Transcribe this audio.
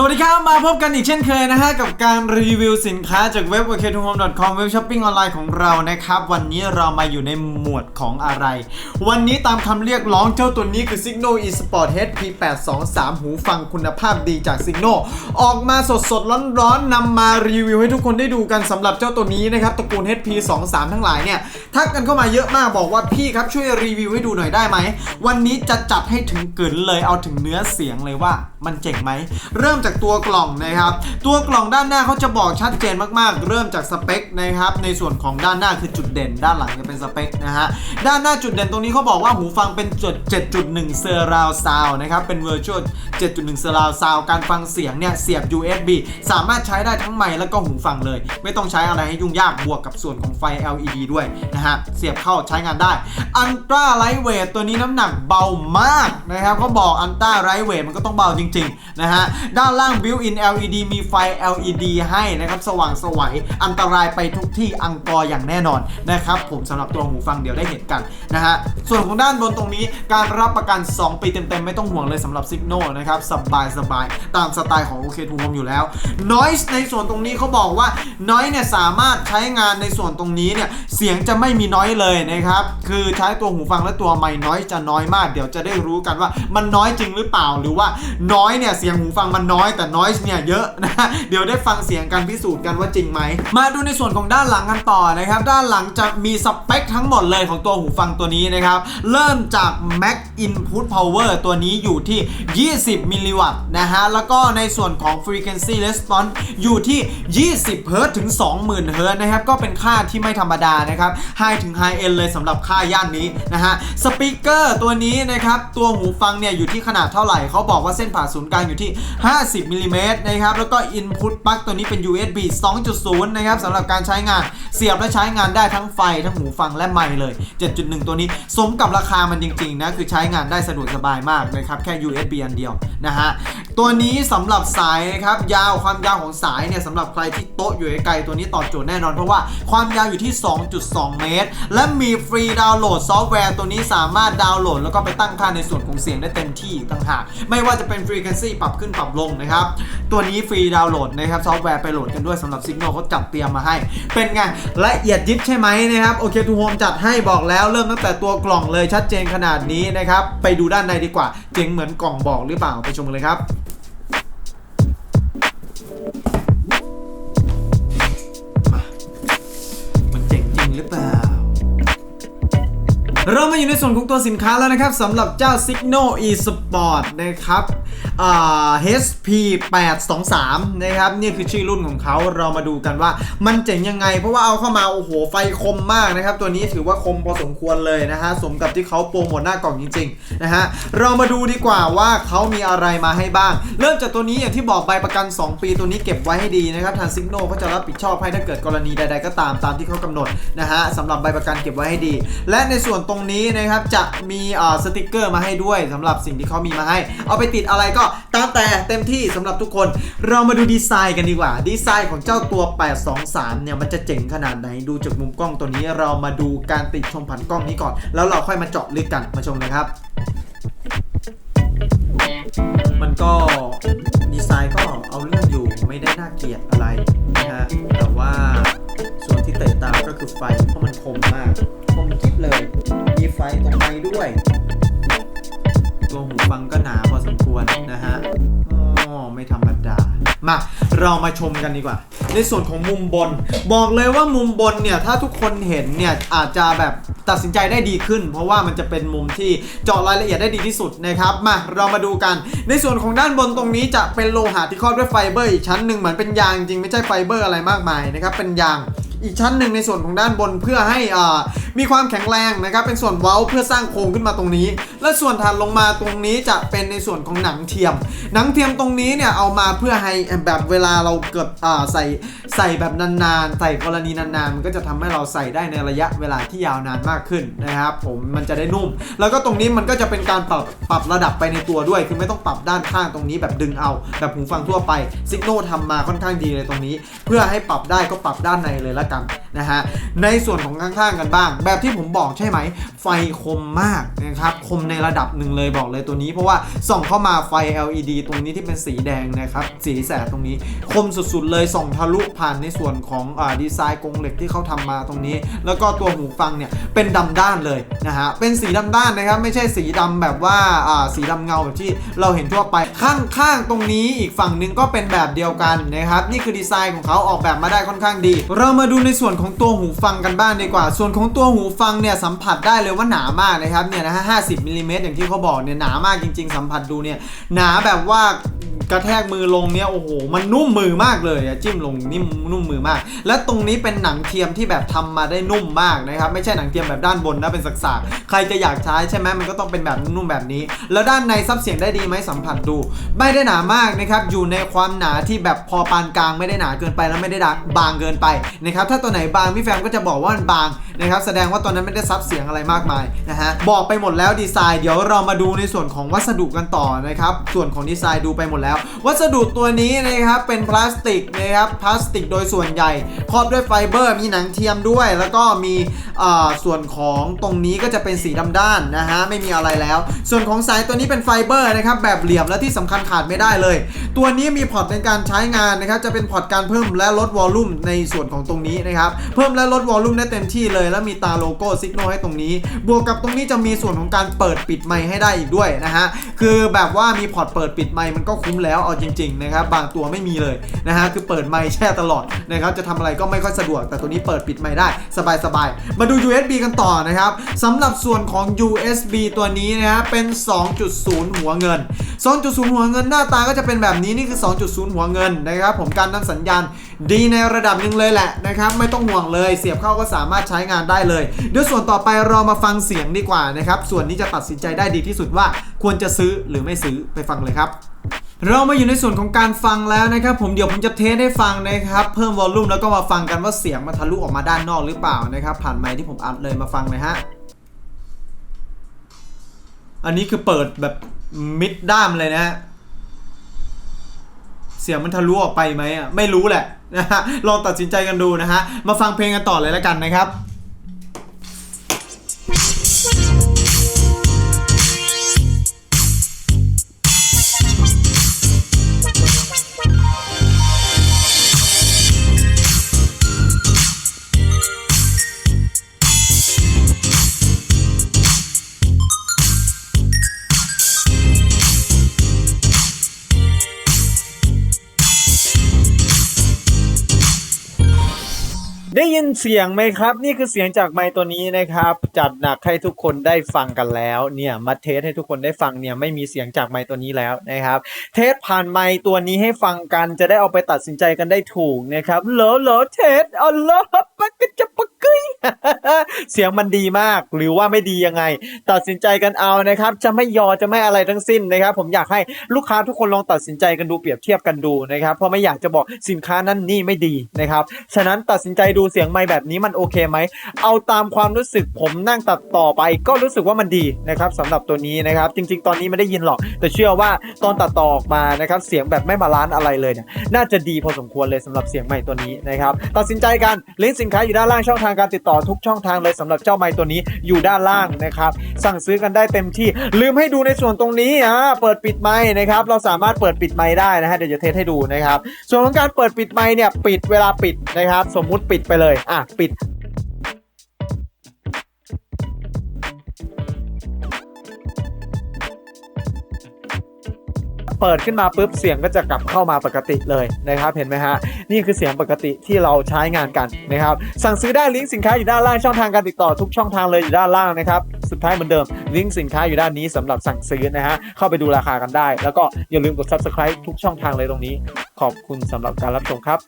สวัสดีครับ มาพบกันอีกเช่นเคยนะฮะ กับการรีวิวสินค้าจากเว็บ o k t o h o m e c o m เว็บช้อปปิ้งออนไลน์ของเรานะครับ วันนี้เรามาอยู่ในหมวดของอะไร วันนี้ตามคำเรียกร้องเจ้าตัวนี้คือ Signal eSport HP823 หูฟังคุณภาพดีจาก Signal ออกมาสดสดร้อนร้อนนำมารีวิวให้ทุกคนได้ดูกันสำหรับเจ้าตัวนี้นะครับตระกูล HP23 ทั้งหลายเนี่ยทักกันเข้ามาเยอะมากบอกว่าพี่ครับช่วยรีวิวให้ดูหน่อยได้ไหมวันนี้จะจัดให้ถึงกึนเลยเอาถึงเนื้อเสียงเลยว่ามันเจ๋งไหม เริ่มจากตัวกล่องนะครับ ตัวกล่องด้านหน้าเขาจะบอกชัดเจนมากๆ เริ่มจากสเปคนะครับ ในส่วนของด้านหน้าคือจุดเด่น ด้านหลังจะเป็นสเปคนะฮะ ด้านหน้าจุดเด่นตรงนี้เขาบอกว่าหูฟังเป็นจุด7.1 Surround Sound นะครับ เป็น Virtual 7.1 Surround Sound การฟังเสียงเนี่ยเสียบ USB สามารถใช้ได้ทั้งไมค์แล้วก็หูฟังเลย ไม่ต้องใช้อะไรให้ยุ่งยากบวกกับส่วนของไฟ LED ด้วยนะฮะ เสียบเข้าใช้งานได้ Ultra Lightweight ตัวนี้น้ำหนักเบามากนะครับเขาบอก Ultra Lightweight มันก็ต้องเบาจริงๆนะฮะด้านล่าง Built-in LED มีไฟ LED ให้นะครับสว่างสวัยอันตรายไปทุกที่อังกอร์อย่างแน่นอนนะครับผมสำหรับตัวหูฟังเดี๋ยวได้เห็นกันนะฮะส่วนของด้านบนตรงนี้การรับประกัน 2 ปีเต็มๆ ไม่ต้องห่วงเลยสำหรับ Signal นะครับสบายสบายๆตามสไตล์ของ OK t o Home อยู่แล้ว Noise ในส่วนตรงนี้เขาบอกว่า Noise เนี่ยสามารถใช้งานในส่วนตรงนี้เนี่ยเสียงจะไม่มี Noise เลยนะครับคือใช้ตัวหูฟังและตัวไมค์ Noise จะน้อยมาก เดี๋ยวจะได้รู้กันว่ามันน้อยจริงหรือเปล่าหรือว่าน้อยเนี่ยเสียงหูฟังมันน้อยแต่ Noise เนี่ยเยอะนะเดี๋ยวได้ฟังเสียงกันพิสูจน์กันว่าจริงไหมมาดูในส่วนของด้านหลังกันต่อนะครับด้านหลังจะมีสเปคทั้งหมดเลยของตัวหูฟังตัวนี้นะครับเริ่มจาก Max Input Power ตัวนี้อยู่ที่ 20 มิลลิวัตต์นะฮะแล้วก็ในส่วนของ Frequency Response อยู่ที่ 20 เฮิรตถึง 20,000 เฮิรตซ์นะครับก็เป็นค่าที่ไม่ธรรมดานะครับ High ถึง High End เลยสำหรับค่าย่านนี้นะฮะสปีกเกอร์ตัวนี้นะครับตัวหูฟังเนี่ยอยู่ที่ขนาดเท่าไหร่เขาบอกว่าเส้นผ่าศูนย์กลางอยู่ที่ 50มิลลิเมตรนะครับ แล้วก็ Input ปลั๊กตัวนี้เป็น USB 2.0 นะครับสำหรับการใช้งานเสียบและใช้งานได้ทั้งไฟทั้งหูฟังและไมค์เลย 7.1 ตัวนี้ สมกับราคามันจริงๆนะ คือใช้งานได้สะดวกสบายมากนะครับ แค่ USB อันเดียวนะฮะ ตัวนี้สำหรับสายนะครับยาวความยาวของสายเนี่ยสำหรับใครที่โต๊ะอยู่ไกลตัวนี้ตอบโจทย์แน่นอนเพราะว่าความยาวอยู่ที่ 2.2 เมตร และมีฟรีดาวน์โหลดซอฟต์แวร์ตัวนี้สามารถดาวน์โหลด แล้วก็ไปตั้งค่าในส่วนของเสียงได้เต็มที่ต่างหากไม่ว่าจะเป็น frequency ปรับขึ้นปรับลงนะครับตัวนี้ฟรีดาวน์โหลดนะครับซอฟต์แวร์ไปโหลดกันด้วยสำหรับ Signal เขาจัดเตรียมมาให้ เป็นไงละเอียดยิบใช่ไหมนะครับโอเคทูโฮมจัดให้บอกแล้วเริ่มตั้งแต่ตัวกล่องเลยชัดเจนขนาดนี้นะครับไปดูด้านในดีกว่าเจ๋งเหมือนกล่องบอกหรือเปล่าไปชมกันเลยครับ หรือเปล่า เรามาอยู่ในส่วนของตัวสินค้าแล้วนะครับสำหรับเจ้า Signal eSport นะครับ HP 823นะครับนี่คือชื่อรุ่นของเขาเรามาดูกันว่ามันเจ๋งยังไง เพราะว่าเอาเข้ามา โอ้โห ไฟคมมากนะครับ ตัวนี้ถือว่าคมพอสมควรเลยนะฮะ สมกับที่เขาโปรโมทหน้ากล่องจริงๆนะฮะ เรามาดูดีกว่าว่าเขามีอะไรมาให้บ้าง เริ่มจากตัวนี้อย่างที่บอกใบประกัน 2 ปีตัวนี้เก็บไว้ให้ดีนะครับ ทาง Signal เขาจะรับผิดชอบให้ถ้าเกิดกรณีใด ๆ ก็ตามตามที่เขากำหนดนะฮะสำหรับใบประกันเก็บไว้ให้ดี และในส่วนตรงนี้นะครับจะมีสติกเกอร์มาให้ด้วยสำหรับสิ่งที่เขามีมาให้ เอาไปติดอะไรก็ตามแต่เต็มที่สำหรับทุกคน เรามาดูดีไซน์กันดีกว่า ดีไซน์ของเจ้าตัว 823 เนี่ย มันจะเจ๋งขนาดไหน ดูจากมุมกล้องตัวนี้เรามาดูการติดชมผ่านกล้องนี้ก่อน แล้วเราค่อยมาเจาะลึกกันมาชมเลยครับ มันก็ดีไซน์ก็เอาเรื่องอยู่ไม่ได้น่าเกลียดอะไรนะฮะแต่ว่าส่วนที่เตะตาก็คือไฟเพราะมันคมมากคมกิ๊บเลย มีไฟตรงไม้ด้วย ตัวหูฟังก็หนา มาเรามาชมกันดีกว่า ในส่วนของมุมบน บอกเลยว่ามุมบนเนี่ยถ้าทุกคนเห็นเนี่ยอาจจะแบบตัดสินใจได้ดีขึ้น เพราะว่ามันจะเป็นมุมที่เจาะรายละเอียดได้ดีที่สุดนะครับมาเรามาดูกัน ในส่วนของด้านบนตรงนี้จะเป็นโลหะที่ครอบด้วยไฟเบอร์อีกชั้นหนึ่งเหมือนเป็นยางจริงไม่ใช่ไฟเบอร์อะไรมากมายนะครับเป็นยาง อีกชั้นหนึ่งในส่วนของด้านบนเพื่อให้อ่ามีความแข็งแรงนะครับเป็นส่วนเว้าเพื่อสร้างโครงขึ้นมาตรงนี้ และส่วนถัดลงมาตรงนี้จะเป็นในส่วนของหนังเทียม หนังเทียมตรงนี้เนี่ยเอามาเพื่อให้แบบเวลาเราเกิดอ่าใส่ใส่แบบนานๆใส่กรณีนานๆมันก็จะทำให้เราใส่ได้ในระยะเวลาที่ยาวนานมากขึ้นนะครับผมมันจะได้นุ่ม แล้วก็ตรงนี้มันก็จะเป็นการปรับปรับระดับไปในตัวด้วย คือไม่ต้องปรับด้านข้างตรงนี้แบบดึงเอาแบบหูฟังทั่วไปซิกโนทำมาค่อนข้างดีเลยตรงนี้ เพื่อให้ปรับได้ก็ปรับด้านในเลยละละกันะฮะในส่วนของข้างๆกันบ้าง แบบที่ผมบอกใช่ไหม ไฟคมมากนะครับคมในระดับหนึ่งเลยบอกเลยตัวนี้ เพราะว่าส่องเข้ามาไฟ LED ตรงนี้ที่เป็นสีแดงนะครับสีแสดตรงนี้ คมสุดๆเลยส่องทะลุผ่านในส่วนของอดีไซน์กรงเหล็กที่เขาทำมาตรงนี้ แล้วก็ตัวหูฟังเนี่ยเป็นดำด้านเลยนะฮะเป็นสีดำด้านนะครับไม่ใช่สีดำแบบว่าอ่าสีดำเงาแบบที่เราเห็นทั่วไปข้างๆตรงนี้อีกฝั่งหนึ่งก็เป็นแบบเดียวกันนะครับนี่คือดีไซน์ของเขาออกแบบมาได้ค่อนข้างดี เรามาดูในส่วนของตัวหูฟังกันบ้างดีกว่า ส่วนของตัวหูฟังเนี่ยสัมผัสได้เลยว่าหนามากนะครับเนี่ยนะฮะ50มิลลิเมตรอย่างที่เขาบอกเนี่ยหนามากจริง ๆ สัมผัสดูเนี่ยหนาแบบว่า กระแทกมือลงเนี่ยโอ้โหมันนุ่มมือมากเลยอะจิ้มลงนิ่มนุ่มมือมาก และตรงนี้เป็นหนังเทียมที่แบบทำมาได้นุ่มมากนะครับไม่ใช่หนังเทียมแบบด้านบนนะเป็นสักๆใครจะอยากใช้ใช่ไหมมันก็ต้องเป็นแบบนุ่มๆแบบนี้ แล้วด้านในซับเสียงได้ดีไหมสัมผัสดู ไม่ได้หนามากนะครับอยู่ในความหนาที่แบบพอปานกลางไม่ได้หนาเกินไปแล้วไม่ได้บางเกินไปนะครับถ้าตัวไหนบางพี่แฟมก็จะบอกว่ามันบางนะครับแสดงว่าตัวนั้นไม่ได้ซับเสียงอะไรมากมายนะฮะบอกไปหมดแล้วดีไซน์เดี๋ยวเรามาดูในส่วนของวัสดุกันต่อนะครับส่วนของดีไซน์ดูไปหมดแล้ววัสดุตัวนี้นะครับเป็นพลาสติกนะครับพลาสติกโดยส่วนใหญ่ครอบด้วยไฟเบอร์มีหนังเทียมด้วย แล้วก็มีส่วนของตรงนี้ก็จะเป็นสีดำด้านนะฮะไม่มีอะไรแล้ว ส่วนของสายตัวนี้เป็นไฟเบอร์นะครับแบบเหลี่ยมและที่สำคัญขาดไม่ได้เลย ตัวนี้มีพอร์ตในการใช้งานนะครับจะเป็นพอร์ตการเพิ่มและลดวอลลุ่มในส่วนของตรงนี้นะครับเพิ่มและลดวอลลุ่มได้เต็มที่เลย แล้วมีตาโลโก้ซิกโนให้ตรงนี้ บวกกับตรงนี้จะมีส่วนของการเปิดปิดไมค์ให้ได้อีกด้วยนะฮะคือแบบว่ามีพอร์ตเปิดปิดไมค์มันก็คุ้มแล้วเอาจริงๆนะครับบางตัวไม่มีเลยนะฮะคือเปิดไมค์แช่ตลอดนะครับจะทำอะไรก็ไม่ค่อยสะดวก แต่ตัวนี้เปิดปิดไมค์ได้สบายๆ มาดู USB กันต่อนะครับสำหรับส่วนของ USB ตัวนี้นะฮะเป็น 2.0 หัวเงิน 2.0 หัวเงินหน้าตาก็จะเป็นแบบนี้นี่คือ 2.0 หัวเงินนะครับผมการนำสัญญาณดีในระดับหนึ่งเลยแหละนะครับไม่ต้องห่วงเลย เสียบเข้าก็สามารถใช้งานได้เลยเดี๋ยวส่วนต่อไปเรามาฟังเสียงดีกว่านะครับส่วนนี้จะตัดสินใจได้ดีที่สุดว่าควรจะซื้อหรือไม่ซื้อไปฟังเลยครับ เรามาอยู่ในส่วนของการฟังแล้วนะครับ ผมเดี๋ยวผมจะเทสให้ฟังนะครับ เพิ่มวอลลุ่มแล้วก็มาฟังกันว่าเสียงมันทะลุออกมาด้านนอกหรือเปล่านะครับ ผ่านไมค์ที่ผมอัดเลยมาฟังเลยฮะ อันนี้คือเปิดแบบมิดด้ามเลยนะฮะ เสียงมันทะลุออกไปไหมอะไม่รู้แหละนะฮะลองตัดสินใจกันดูนะฮะ มาฟังเพลงกันต่อเลยแล้วกันนะครับ ยินเสียงไหมครับ นี่คือเสียงจากไมค์ตัวนี้นะครับ จัดหนักให้ทุกคนได้ฟังกันแล้ว เนี่ยมาเทสให้ทุกคนได้ฟังเนี่ยไม่มีเสียงจากไมค์ตัวนี้แล้วนะครับ เทสผ่านไมค์ตัวนี้ให้ฟังกันจะได้เอาไปตัดสินใจกันได้ถูกนะครับเหรอเหรอเทสเอาเหรอปักกจะปักกึยเสียงมันดีมากหรือว่าไม่ดียังไง ตัดสินใจกันเอานะครับ จะไม่ยอจะไม่อะไรทั้งสิ้นนะครับ ผมอยากให้ลูกค้าทุกคนลองตัดสินใจกันดูเปรียบเทียบกันดูนะครับเพราะไม่อยากจะบอกสินค้านั้นนี่ไม่ดีนะครับฉะนั้นตัดสินใจดูเสียงไมค์แบบนี้มันโอเคไหม เอาตามความรู้สึกผมนั่งตัดต่อไปก็รู้สึกว่ามันดีนะครับสำหรับตัวนี้นะครับ จริง ๆ ตอนนี้ไม่ได้ยินหรอก แต่เชื่อว่าตอนตัดต่อออกมานะครับเสียงแบบไม่มาลานซ์อะไรเลยเนี่ยน่าจะดีพอสมควรเลยสำหรับเสียงใหม่ตัวนี้นะครับตัดสินใจกันลิงก์สินค้าอยู่ด้านล่างช่องทางการติดต่อทุกช่องทางเลยสำหรับเจ้าไม้ตัวนี้อยู่ด้านล่างนะครับสั่งซื้อกันได้เต็มที่ ลืมให้ดูในส่วนตรงนี้อ่าเปิดปิดไม้นะครับเราสามารถเปิดปิดไม้ได้นะฮะเดี๋ยวจะเทสให้ดูนะครับส่วนของการเปิดปิดไม้เนี่ยปิดเวลาปิดนะครับสมมุติปิดไปเลยอะ ปิดเปิดขึ้นมาปุ๊บเสียงก็จะกลับเข้ามาปกติเลยนะครับ เห็นไหมฮะ นี่คือเสียงปกติที่เราใช้งานกันนะครับ สั่งซื้อได้ลิงก์สินค้าอยู่ด้านล่างช่องทางการติดต่อทุกช่องทางเลยอยู่ด้านล่างนะครับ สุดท้ายเหมือนเดิมลิงก์สินค้าอยู่ด้านนี้สำหรับสั่งซื้อนะฮะเข้าไปดูราคากันได้ แล้วก็อย่าลืมกด subscribe ทุกช่องทางเลยตรงนี้ ขอบคุณสำหรับการรับชมครับ